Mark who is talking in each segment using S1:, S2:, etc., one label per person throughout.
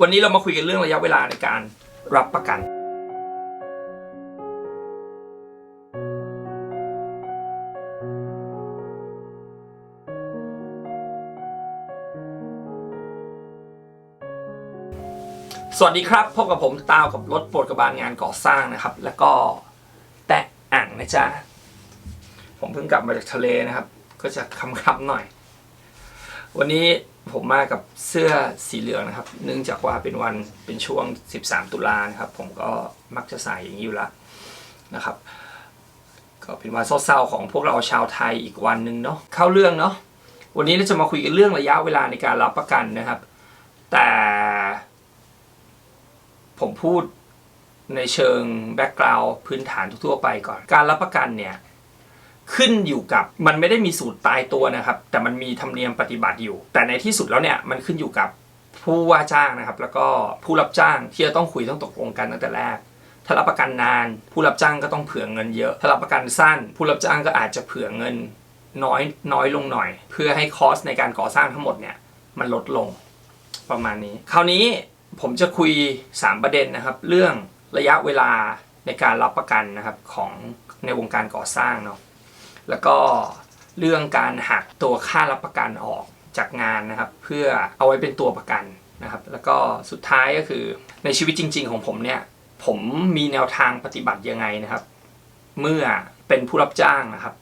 S1: วันนี้เรามาคุยกันเรื่องระยะเวลาในการรับประกัน สวัสดีครับ พบกับผมตาวกับรถโปรดกระบาลงานก่อสร้างนะครับ แล้วก็แตะอ่างนะจ๊ะ ผมเพิ่งกลับมาจากทะเลนะครับ ก็จะคำๆหน่อย วันนี้ ผมมากับเสื้อสีเหลืองนะครับ เนื่องจากว่าเป็นวันเป็นช่วง 13 ตุลานะครับ ผมก็มักจะใส่อย่างนี้อยู่ล้วนะครับ ก็เป็นวันเศร้าๆของพวกเราชาวไทยอีกวันหนึ่งเนาะเข้าเรื่องเนาะวันนี้เราจะมาคุยกันเรื่องระยะเวลาในการรับประกันนะครับ แต่ผมพูดในเชิงแบ็กกราวด์พื้นฐานทั่วๆไปก่อน การรับประกันเนี่ย ขึ้นอยู่กับมันไม่ได้มีสูตรตายตัวนะครับ แต่มันมีธรรมเนียมปฏิบัติอยู่ แต่ในที่สุดแล้วเนี่ยมันขึ้นอยู่กับผู้ว่าจ้างนะครับ แล้วก็ผู้รับจ้างที่จะต้องคุยต้องตกลงกันตั้งแต่แรกถ้ารับประกันนาน ผู้รับจ้างก็ต้องเผื่อเงินเยอะ ถ้ารับประกันสั้น ผู้รับจ้างก็อาจจะเผื่อเงินน้อยน้อยลงหน่อย เพื่อให้คอสในการก่อสร้างทั้งหมดเนี่ยมันลดลงประมาณนี้ คราวนี้ผมจะคุย 3 ประเด็นนะครับ เรื่องระยะเวลาในการรับประกันนะครับของในวงการก่อสร้างเนาะ แล้วก็เรื่องการหักตัวค่ารับประกันออกจากงานนะครับ เพื่อเอาไว้เป็นตัวประกันนะครับ แล้วก็สุดท้ายก็คือในชีวิตจริง ๆ ของผมเนี่ยผมมีแนวทางปฏิบัติยังไงนะครับ เมื่อเป็นผู้รับจ้างนะครับ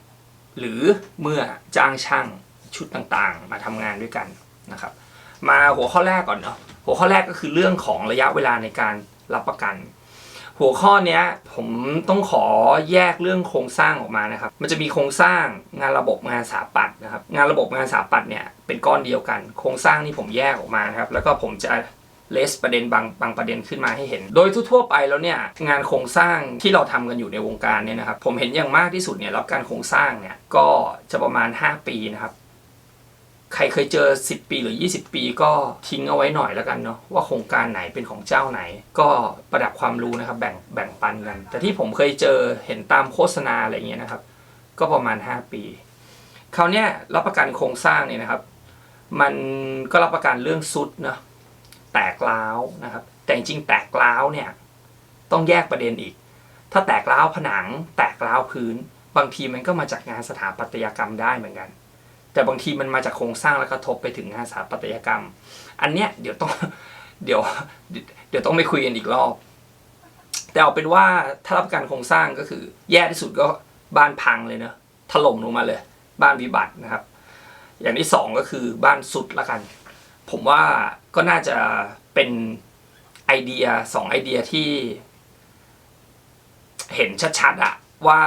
S1: หรือเมื่อจ้างช่างชุดต่างๆ มาทำงานด้วยกันนะครับ มาหัวข้อแรกก่อนเนาะหัวข้อแรกก็คือเรื่องของระยะเวลาในการรับประกัน หัวข้อนี้ผมต้องขอแยกเรื่องโครงสร้างออกมานะครับ มันจะมีโครงสร้างงานระบบงานสถาปัตย์นะครับ งานระบบงานสถาปัตย์เนี่ยเป็นก้อนเดียวกัน โครงสร้างนี่ผมแยกออกมานะครับ แล้วก็ผมจะเลสประเด็นบางบางประเด็นขึ้นมาให้เห็น โดยทั่วๆไปแล้วเนี่ยงานโครงสร้างที่เราทำกันอยู่ในวงการเนี่ยนะครับ ผมเห็นอย่างมากที่สุดเนี่ยรับการโครงสร้างเนี่ยก็จะประมาณ 5 ปีนะครับ ใครเคยเจอ 10 ปีหรือ 20 ปีก็ทิ้งเอาไว้หน่อยแล้วกันเนาะว่าโครงการไหนเป็นของเจ้าไหน ก็ประดับความรู้นะครับแบ่งแบ่งปันกัน แต่ที่ผมเคยเจอเห็นตามโฆษณาอะไรเงี้ยนะครับ ก็ประมาณ 5 ปีคราวเนี้ยรับประกันโครงสร้างเนี่ยนะครับ มันก็รับประกันเรื่องซุดเนาะแตกร้าวนะครับ แต่จริงๆแตกร้าวเนี่ยต้องแยกประเด็นอีก ถ้าแตกร้าวผนัง แตกร้าวพื้น บางทีมันก็มาจากงานสถาปัตยกรรมได้เหมือนกัน แต่บางทีมันมาจากโครงสร้างแล้วกระทบไปถึงงานสถาปัตยกรรม อันเนี้ยเดี๋ยวต้องเดี๋ยวเดี๋ยวต้องไปคุยกันอีกรอบ แต่เอาเป็นว่าถ้ารับกันโครงสร้างก็คือ แย่ที่สุดก็บ้านพังเลยเนอะถล่มลงมาเลย บ้านวิบัตินะครับ อย่างที่สองก็คือบ้านสุดละกัน ผมว่าก็น่าจะเป็นไอเดียสองไอเดียที่ เห็นชัดๆอะว่า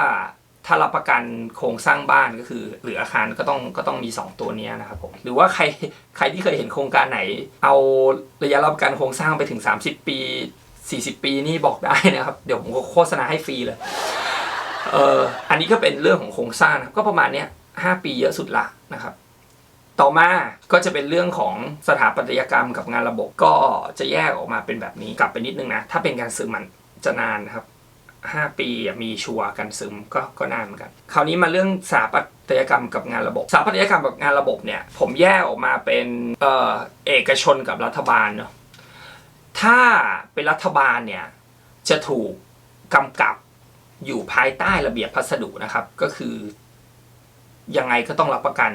S1: ถ้ารับประกันโครงสร้างบ้านก็คือ หรืออาคารก็ต้องก็ต้องมี 2 ตัวนี้นะครับผมหรือว่าใครใครที่เคยเห็นโครงการไหน เอาระยะรับประกันโครงสร้างไปถึง 30 ปี 40 ปีนี่บอกได้นะครับ เดี๋ยวผมก็โฆษณาให้ฟรีเลยเอออันนี้ก็เป็นเรื่องของโครงสร้างนะก็ประมาณเนี้ย5ปีเยอะสุดละนะครับ ต่อมาก็จะเป็นเรื่องของสถาปัตยกรรมกับงานระบบก็จะแยกออกมาเป็นแบบนี้กลับไปนิดนึงนะถ้าเป็นการซื้อมันจะนานนะครับ ห้าปีมีชัวกันซึมก็ก็นานเหมือนกันคราวนี้มาเรื่องสถาปัตยกรรมกับงานระบบสถาปัตยกรรมกับงานระบบเนี่ยผมแยกออกมาเป็นเอ่อเอกชนกับรัฐบาลเนาะถ้าเป็นรัฐบาลเนี่ยจะถูกกำกับอยู่ภายใต้ระเบียบพัสดุนะครับ ก็คือยังไงก็ต้องรับประกัน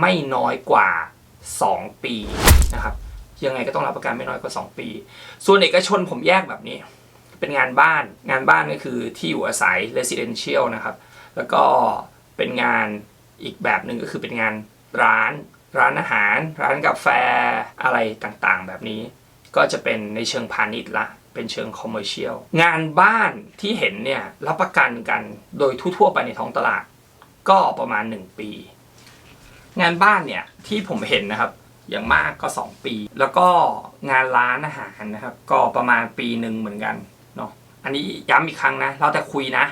S1: ไม่น้อยกว่า 2 ปีนะครับยังไงก็ต้องรับประกันไม่น้อยกว่า 2 ปี ส่วนเอกชนผมแยกแบบนี้ เป็นงานบ้าน งานบ้านก็คือที่อยู่อาศัย residential นะครับ แล้วก็เป็นงานอีกแบบหนึ่งก็คือเป็นงานร้าน ร้านอาหาร ร้านกาแฟอะไรต่างๆ แบบนี้ ก็จะเป็นในเชิงพาณิชย์ละเป็นเชิงคอมเมอร์เชียลงานบ้านที่เห็นเนี่ยรับประกันกันโดยทั่วๆไปในท้องตลาด ก็ประมาณ 1 ปี งานบ้านเนี่ยที่ผมเห็นนะครับอย่างมากก็ 2 ปี แล้วก็งานร้านอาหารนะครับ ก็ประมาณปีหนึ่งเหมือนกัน อันนี้ย้ำอีกครั้งนะ เราแต่คุยนะ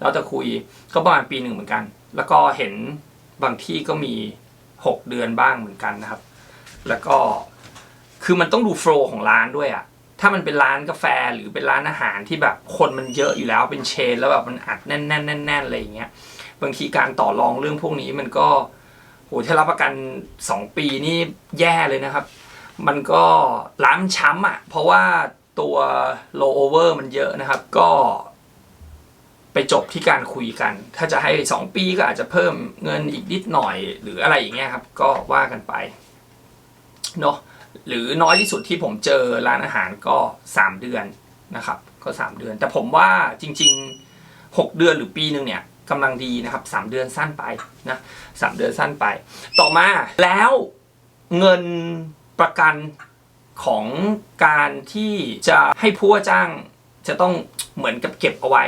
S1: เราจะคุยก็ประมาณปีหนึ่งเหมือนกัน แล้วก็เห็นบางที่ก็มี 6 เดือนบ้างเหมือนกันนะครับ แล้วก็คือมันต้องดูโฟล์ของร้านด้วยอะถ้ามันเป็นร้านกาแฟหรือเป็นร้านอาหารที่แบบคนมันเยอะอยู่แล้วเป็นเชน แล้วแบบมันอัดแน่นๆแน่นๆอะไรอย่างเงี้ย บางทีการต่อรองเรื่องพวกนี้มันก็โหถ้ารับประกัน 2 ปีนี่แย่เลยนะครับ มันก็ร้านช้ำอะ เพราะว่า ตัว low over มันเยอะนะครับ ก็ไปจบที่การคุยกัน ถ้าจะให้ 2 ปีก็อาจจะเพิ่มเงินอีกนิดหน่อยหรืออะไรอย่างเงี้ยครับ ก็ว่ากันไปเนาะหรือน้อยที่สุดที่ผมเจอร้านอาหารก็ 3 เดือนนะครับ ก็ 3 เดือน แต่ผมว่าจริง ๆ 6 เดือนหรือปีหนึ่งเนี่ยกำลังดีนะครับ 3 เดือนสั้นไปนะสามเดือนสั้นไป ต่อมาแล้วเงินประกัน ของการที่จะให้ผู้ว่าจ้างจะต้องเหมือนกับเก็บเอาไว้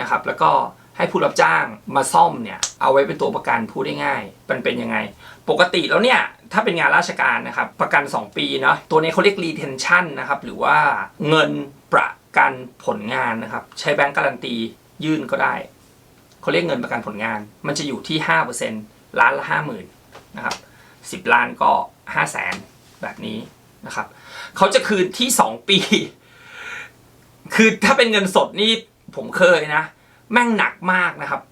S1: นะครับ แล้วก็ให้ผู้รับจ้างมาซ่อมเนี่ยเอาไว้เป็นตัวประกันพูดได้ง่ายมันเป็นยังไง ปกติแล้วเนี่ยถ้าเป็นงานราชการนะครับประกัน 2 ปีเนาะตัวนี้เขาเรียก retention นะครับหรือว่าเงินประกันผลงานนะครับใช้แบงก์การันตียื่นก็ได้เขาเรียกเงินประกันผลงาน มันจะอยู่ที่ 5%ล้านละ 50,000นะครับ10 ล้านก็ 5 0 0แสนแบบนี้นะครับ เขาจะคืนที่2ปี คือถ้าเป็นเงินสดนี่ผมเคยนะ แม่งหนักมากนะครับ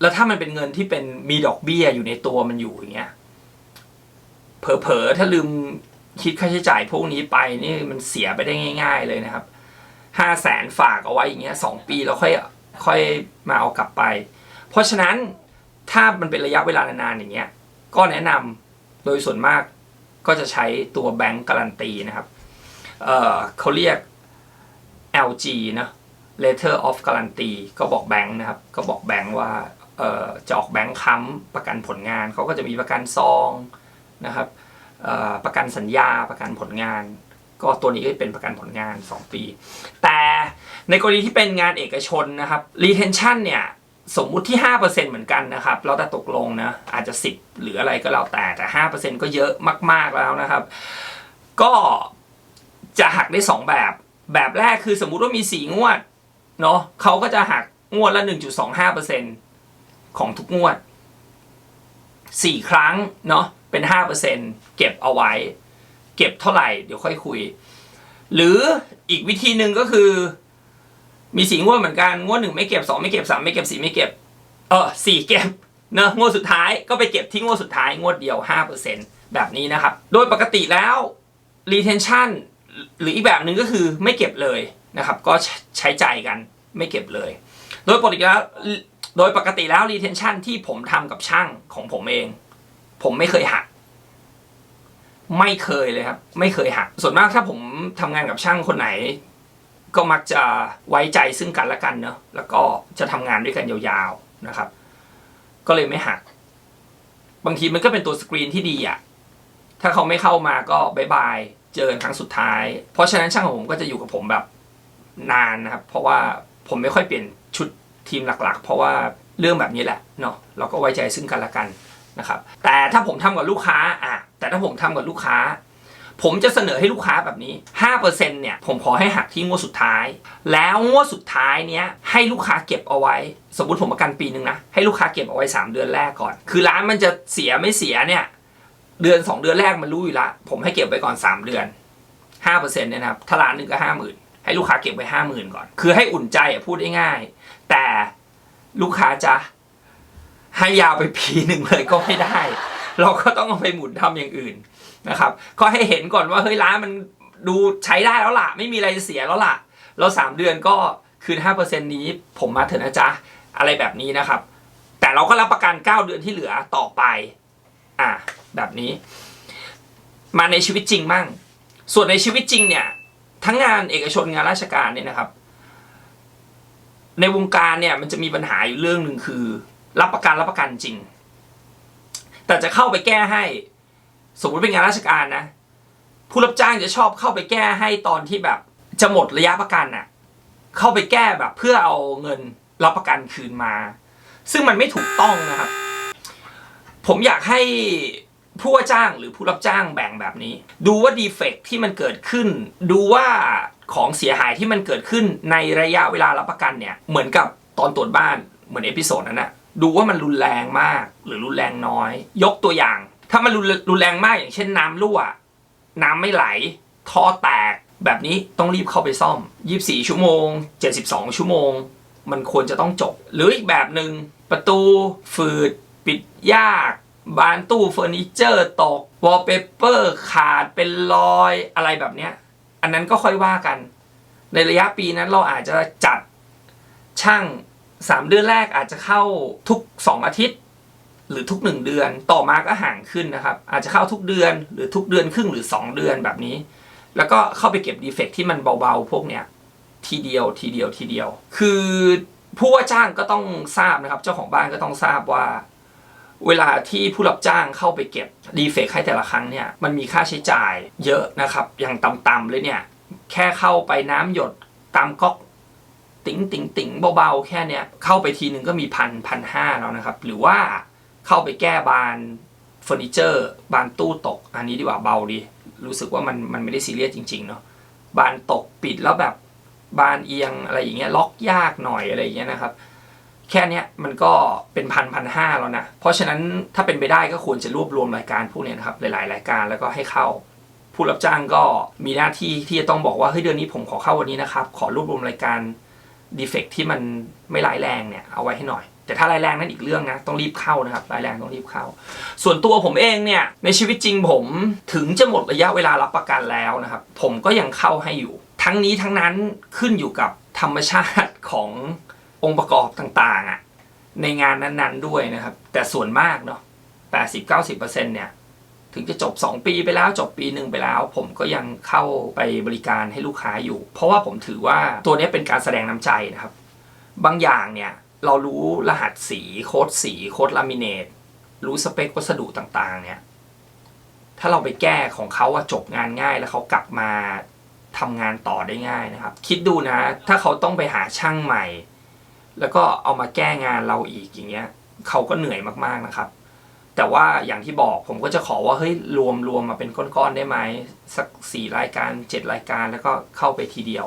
S1: แล้วถ้ามันเป็นเงินที่เป็นมีดอกเบี้ยอยู่ในตัวมันอยู่อย่างเงี้ยเผลอๆถ้าลืมคิดค่าใช้จ่ายพวกนี้ไปนี่มันเสียไปได้ง่าย ๆ เลยนะครับห้าแสนฝากเอาไว้อย่างเงี้ยสองปีแล้วค่อยค่อยมาเอากลับไป เพราะฉะนั้นถ้ามันเป็นระยะเวลานานๆอย่างเงี้ยก็แนะนำโดยส่วนมากก็จะใช้ตัวแบงก์การันตีนะครับ เขาเรียก LG นะ letter of guarantee ก็บอกแบงค์นะครับ ก็บอกแบงค์ว่าจะออกแบงค์ค้ำประกันผลงาน เขาก็จะมีประกันซองนะครับประกันสัญญาประกันผลงาน ก็ตัวนี้ก็เป็นประกันผลงาน 2 ปี แต่ในกรณีที่เป็นงานเอกชนนะครับ retention เนี่ยสมมุติที่ 5%เหมือนกันนะครับ เราแต่ตกลงนะ อาจจะ 10 หรืออะไรก็แล้วแต่แต่ 5%ก็เยอะมาก ๆแล้วนะครับ ก็ จะหักได้ 2 แบบ แบบแรกคือสมมุติว่ามี 4 งวดเนาะเขาก็จะหักงวดละ 1.25%ของทุกงวด 4 ครั้งเนาะเป็น 5%เก็บเอาไว้ เก็บเท่าไหร่เดี๋ยวค่อยคุย หรืออีกวิธีหนึ่งก็คือ มีสี่งวดเหมือนกันงวดหนึ่งไม่เก็บสองไม่เก็บสามไม่เก็บสี่ไม่เก็บเออสี่เก็บเนอะงวดสุดท้ายก็ไปเก็บที่งวดสุดท้ายงวดเดียว5%แบบนี้นะครับ โดยปกติแล้ว retention หรืออีกแบบหนึ่งก็คือไม่เก็บเลยนะครับ ก็ใช้ใจายกันไม่เก็บเลย โดยปกติแล้วโดยปกติแล้ว retention ที่ผมทำกับช่างของผมเอง ผมไม่เคยหัก ไม่เคยเลยครับ ไม่เคยหัก ส่วนมากถ้าผมทำงานกับช่างคนไหน ก็มักจะไว้ใจซึ่งกันและกันเนอะแล้วก็จะทำงานด้วยกันยาวๆนะครับ ก็เลยไม่หัก บางทีมันก็เป็นตัวสกรีนที่ดีอะถ้าเขาไม่เข้ามาก็บายบาย เจอกันครั้งสุดท้าย เพราะฉะนั้นช่างของผมก็จะอยู่กับผมแบบนานนะครับ เพราะว่าผมไม่ค่อยเปลี่ยนชุดทีมหลักๆ เพราะว่าเรื่องแบบนี้แหละเนาะเราก็ไว้ใจซึ่งกันและกันนะครับแต่ถ้าผมทำกับลูกค้าอะแต่ถ้าผมทำกับลูกค้า ผมจะเสนอให้ลูกค้าแบบนี้ 5%เนี่ยผมขอให้หักที่งวดสุดท้าย แล้วงวดสุดท้ายเนี้ยให้ลูกค้าเก็บเอาไว้ สมมติผมประกันปีหนึ่งนะให้ลูกค้าเก็บเอาไว้ 3 เดือนแรกก่อน คือร้านมันจะเสียไม่เสียเนี่ย เดือน 2 เดือนแรกมันรู้อยู่ละผมให้เก็บไว้ก่อน 3 เดือน5%เนี่ยนะครับถ้าร้านหนึ่งก็50,000ให้ลูกค้าเก็บไว้50,000ก่อน คือให้อุ่นใจพูดง่ายๆแต่ลูกค้าจะให้ยาวไปปีหนึ่งเลยก็ไม่ได้ เราก็ต้องเอาไปหมุนทำอย่างอื่นนะครับ ก็ให้เห็นก่อนว่าเฮ้ยร้านมันดูใช้ได้แล้วล่ะ ไม่มีอะไรเสียแล้วล่ะแล้วสามเดือนก็คืนห้าเปอร์เซ็นนี้ ผมมาเถอะนะจ๊ะ อะไรแบบนี้นะครับ แต่เราก็รับประกันเก้าเดือนที่เหลือต่อไป อ่าแบบนี้ มาในชีวิตจริงมั่ง ส่วนในชีวิตจริงเนี่ย ทั้งงานเอกชนงานราชการเนี่ยนะครับ ในวงการเนี่ยมันจะมีปัญหาอยู่เรื่องหนึ่งคือ รับประกันรับประกันจริง แต่จะเข้าไปแก้ให้ สมมติเป็นงานราชการนะ ผู้รับจ้างจะชอบเข้าไปแก้ให้ตอนที่แบบจะหมดระยะประกันน่ะ เข้าไปแก้แบบเพื่อเอาเงินรับประกันคืนมา ซึ่งมันไม่ถูกต้องนะครับ ผมอยากให้ผู้ว่าจ้างหรือผู้รับจ้างแบ่งแบบนี้ ดูว่าดีเฟกที่มันเกิดขึ้น ดูว่าของเสียหายที่มันเกิดขึ้นในระยะเวลารับประกันเนี่ย เหมือนกับตอนตรวจบ้านเหมือนเอพิโซดนั้นนะดูว่ามันรุนแรงมากหรือรุนแรงน้อย ยกตัวอย่าง ถ้ามันรุนรุนแรงมากอย่างเช่นน้ำรั่ว น้ำไม่ไหล ท่อแตก แบบนี้ต้องรีบเข้าไปซ่อม 24 ชั่วโมง 72 ชั่วโมง มันควรจะต้องจบ หรืออีกแบบหนึ่งประตูฝืด ปิดยากบานตู้เฟอร์นิเจอร์ตกวอลเปเปอร์ขาดเป็นรอยอะไรแบบเนี้ย อันนั้นก็ค่อยว่ากัน ในระยะปีนั้นเราอาจจะจัดช่าง 3 เดือนแรกอาจจะเข้าทุก 2 อาทิตย์ หรือทุก 1 เดือน ต่อมาก็ห่างขึ้นนะครับ อาจจะเข้าทุกเดือนหรือทุกเดือนครึ่งหรือ 2 เดือนแบบนี้ แล้วก็เข้าไปเก็บดีเฟกที่มันเบาๆ พวกเนี้ยทีเดียวทีเดียวทีเดียว คือผู้ว่าจ้างก็ต้องทราบนะครับ เจ้าของบ้านก็ต้องทราบว่า เวลาที่ผู้รับจ้างเข้าไปเก็บดีเฟกให้แต่ละครั้งเนี่ยมันมีค่าใช้จ่ายเยอะนะครับ อย่างต่ำๆเลยเนี่ยแค่เข้าไปน้ำหยดตามก๊อกติ๋งติ๋งติ๋งเบาๆ แค่เนี้ยเข้าไปทีหนึ่งก็มีพันพันห้าแล้วนะครับ หรือว่าเข้าไปแก้บานเฟอร์นิเจอร์ บานตู้ตก อันนี้ดีกว่าเบาดีรู้สึกว่ามันมันไม่ได้ซีเรียสจริง ๆ เนาะบานตกปิดแล้วแบบบานเอียงอะไรอย่างเงี้ยล็อกยากหน่อยอะไรอย่างเงี้ยนะครับ แค่นี้มันก็เป็นพันพันห้าแล้วนะ เพราะฉะนั้นถ้าเป็นไปได้ก็ควรจะรวบรวมรายการพวกนี้นะครับหลายๆ รายการแล้วก็ให้เข้า ผู้รับจ้างก็มีหน้าที่ที่จะต้องบอกว่าเฮ้ยเดือนนี้ผมขอเข้าวันนี้นะครับ ขอรวบรวมรายการดีเฟกที่มันไม่ร้ายแรงเนี่ยเอาไว้ให้หน่อย แต่ถ้าร้ายแรงนั่นอีกเรื่องนะต้องรีบเข้านะครับร้ายแรงต้องรีบเข้า ส่วนตัวผมเองเนี่ยในชีวิตจริงผมถึงจะหมดระยะเวลารับประกันแล้วนะครับ ผมก็ยังเข้าให้อยู่ ทั้งนี้ทั้งนั้นขึ้นอยู่กับธรรมชาติของ องค์ประกอบต่างๆอะในงานนั้นๆด้วยนะครับ แต่ส่วนมากเนาะ80-90%เนี่ย ถึงจะจบ2ปีไปแล้วจบปีหนึ่งไปแล้ว ผมก็ยังเข้าไปบริการให้ลูกค้าอยู่ เพราะว่าผมถือว่าตัวนี้เป็นการแสดงน้ำใจนะครับ บางอย่างเนี่ยเรารู้รหัสสีโค้ดสีโค้ดลามิเนตรู้สเปควัสดุต่างๆ เนี่ย ถ้าเราไปแก้ของเขาว่าจบงานง่ายแล้วเขากลับมาทำงานต่อได้ง่ายนะครับ คิดดูนะ ถ้าเขาต้องไปหาช่างใหม่ แล้วก็เอามาแก้งานเราอีกอย่างเงี้ยเขาก็เหนื่อยมากๆนะครับ แต่ว่าอย่างที่บอกผมก็จะขอว่าเฮ้ยรวมรวมมาเป็นก้อนๆได้ไหมสักสี่รายการเจ็ดรายการแล้วก็เข้าไปทีเดียว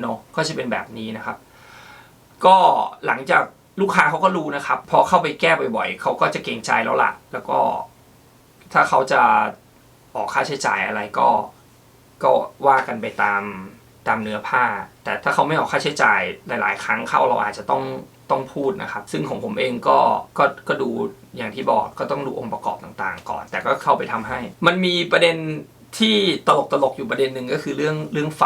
S1: เนาะก็จะเป็นแบบนี้นะครับ ก็หลังจากลูกค้าเขาก็รู้นะครับ พอเข้าไปแก้บ่อยๆเขาก็จะเกรงใจแล้วล่ะ แล้วก็ถ้าเขาจะออกค่าใช้จ่ายอะไรก็ก็ว่ากันไปตาม ตามเนื้อผ้า แต่ถ้าเขาไม่ออกค่าใช้จ่ายหลาย ๆ ครั้งเข้าเราอาจจะต้องต้องพูดนะครับ ซึ่งของผมเองก็ก็ก็ดูอย่างที่บอกก็ต้องดูองค์ประกอบต่างๆ ก่อน แต่ก็เข้าไปทำให้ มันมีประเด็นที่ตลกตลกๆอยู่ประเด็นหนึ่งก็คือเรื่องเรื่องไฟ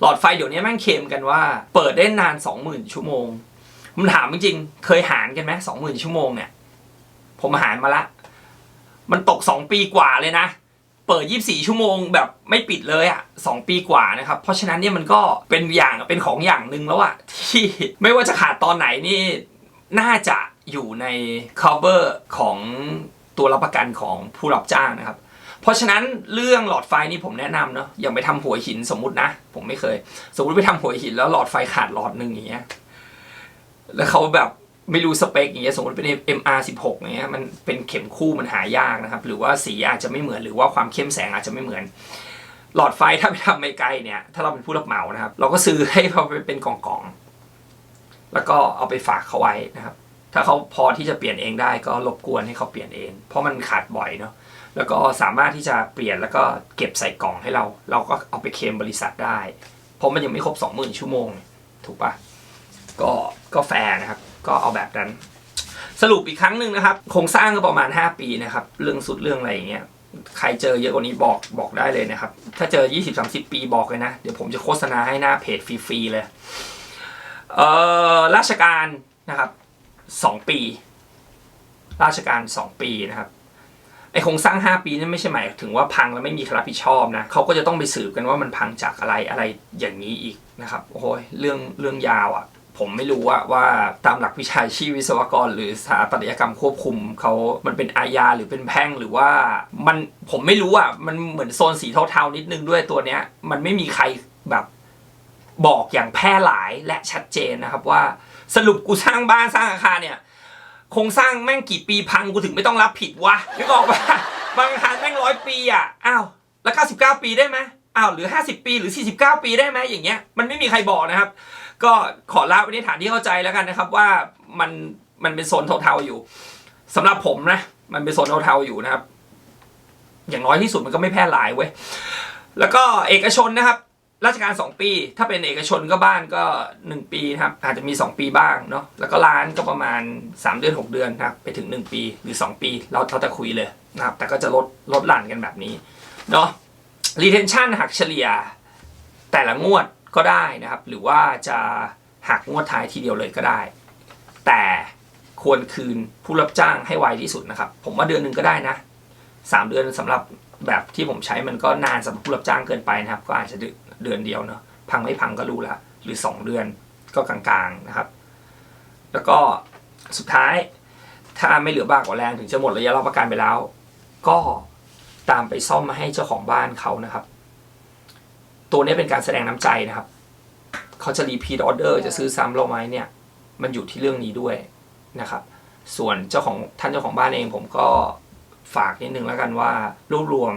S1: หลอดไฟเดี๋ยวนี้แม่งเคลมกันว่า เปิดได้นานสองหมื่นชั่วโมงผมถามจริงๆเคยหารกันไหมสองหมื่นชั่วโมงเนี่ย ผมหารมาละ มันตกสองปีกว่าเลยนะ เปิด 24 ชั่วโมงแบบไม่ปิดเลยอะ่ะสองปีกว่านะครับ เพราะฉะนั้นเนี่ยมันก็เป็นอย่างเป็นของอย่างหนึ่งแล้วอะที่ไม่ว่าจะขาดตอนไหนนี่น่าจะอยู่ใน cover ของตัวรับประกันของผู้รับจ้างนะครับ เพราะฉะนั้นเรื่องหลอดไฟนี่ผมแนะนำเนาะอย่าไปทำหัวหินสมมุตินะ ผมไม่เคย สมมติไปทำหัวหินแล้วหลอดไฟขาดหลอดหนึ่งอย่างเงี้ยแล้วเขาแบบ ไม่รู้สเปคอย่างเงี้ยสมมติเป็น MR16 อย่างเงี้ยมันเป็นเข็มคู่มันหายากนะครับ หรือว่าสีอาจจะไม่เหมือนหรือว่าความเข้มแสงอาจจะไม่เหมือน หลอดไฟถ้าไปทำไม่ไกลเนี่ยถ้าเราเป็นผู้รับเหมานะครับ เราก็ซื้อให้เขาเป็นกล่องๆแล้วก็เอาไปฝากเขาไว้นะครับ ถ้าเขาพอที่จะเปลี่ยนเองได้ก็รบกวนให้เขาเปลี่ยนเอง เพราะมันขาดบ่อยเนาะแล้วก็สามารถที่จะเปลี่ยนแล้วก็เก็บใส่กล่องให้เรา เราก็เอาไปเคลมบริษัทได้ เพราะมันยังไม่ครบ 20,000 ชั่วโมง ถูกปะก็ก็แฟร์นะครับ ก็เอาแบบนั้น สรุปอีกครั้งหนึ่งนะครับโครงสร้างก็ประมาณ 5 ปีนะครับ เรื่องสุดเรื่องอะไรอย่างเงี้ยใครเจอเยอะกว่านี้บอกบอกได้เลยนะครับ ถ้าเจอ 20-30 ปีบอกเลยนะ เดี๋ยวผมจะโฆษณาให้หน้าเพจฟรีๆเลยเอ่อราชการนะครับ 2 ปี ราชการ 2 ปีนะครับไอโครงสร้าง 5 ปีนี่ไม่ใช่หมายถึงว่าพังแล้วไม่มีใครรับผิดชอบนะเขาก็จะต้องไปสืบกันว่ามันพังจากอะไรอะไรอย่างนี้อีกนะครับโอ้โหเรื่องเรื่องยาวอะ่ะ ผมไม่รู้ว่าว่าตามหลักวิชาชีพวิศวกร หรือสถาปัตยกรรมควบคุมเขามันเป็นอาญาหรือเป็นแพ่งหรือว่ามันผมไม่รู้อะมันเหมือนโซนสีเทาๆนิดนึงด้วยตัวเนี้ย มันไม่มีใครแบบบอกอย่างแพร่หลายและชัดเจนนะครับว่า สรุปกูสร้างบ้านสร้างอาคารเนี่ยโครงสร้างแม่งกี่ปีพังกูถึงไม่ต้องรับผิดวะนึกออกปะบางอาคารแม่งร้อยปีอะอ้าวแล้ว99ปีได้ไหมอ้าวหรือ50ปีหรือ49ปีได้ไหมอย่างเงี้ยมันไม่มีใครบอกนะครับ ก็ขอละไว้ในฐานที่เข้าใจแล้วกันนะครับ ว่ามันมันเป็นโซนเทาๆอยู่สำหรับผมนะ มันเป็นโซนเทาๆอยู่นะครับ อย่างน้อยที่สุดมันก็ไม่แพร่หลายเว้ยแล้วก็เอกชนนะครับ ราชการ 2 ปี ถ้าเป็นเอกชนก็บ้านก็ 1 ปีนะครับ อาจจะมี 2 ปีบ้างเนาะแล้วก็ร้านก็ประมาณ 3 เดือน 6 เดือนนะครับ ไปถึง 1 ปีหรือ 2 ปี เราเราจะคุยเลยนะครับ แต่ก็จะลดลดหลั่นกันแบบนี้เนาะ retention หักเฉลี่ย แต่ละงวด ก็ได้นะครับ หรือว่าจะหักงวดท้ายทีเดียวเลยก็ได้ แต่ควรคืนผู้รับจ้างให้ไวที่สุดนะครับ ผมว่าเดือนหนึ่งก็ได้นะสามเดือนสำหรับแบบที่ผมใช้มันก็นานสำหรับผู้รับจ้างเกินไปนะครับ ก็อาจจะเดือนเดียวเนาะพังไม่พังก็รู้ละหรือสองเดือนก็กลางๆนะครับ แล้วก็สุดท้ายถ้าไม่เหลือบ้ากว่าแรงถึงจะหมดระยะรับประกันไปแล้ว ก็ตามไปซ่อมมาให้เจ้าของบ้านเขานะครับ ตัวนี้เป็นการแสดงน้ำใจนะครับ เขาจะรีพีทออเดอร์จะซื้อซ้ำเราไหมเนี่ย มันอยู่ที่เรื่องนี้ด้วยนะครับ ส่วนเจ้าของท่านเจ้าของบ้านเองผมก็ฝากนิดนึงแล้วกันว่ารวบรวม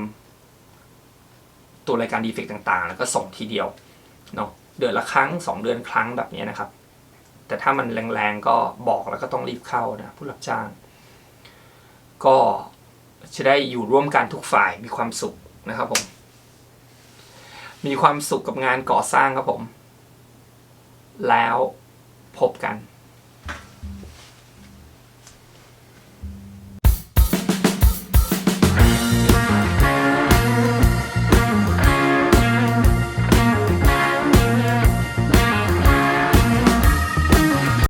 S1: ตัวรายการดีเฟกต่างๆ แล้วก็ส่งทีเดียวเนาะเดือนละครั้งสองเดือนครั้งแบบนี้นะครับ แต่ถ้ามันแรงๆก็บอกแล้วก็ต้องรีบเข้านะผู้รับจ้าง ก็จะได้อยู่ร่วมกันทุกฝ่ายมีความสุขนะครับผม มีความสุขกับงานก่อสร้างครับผม แล้วพบกัน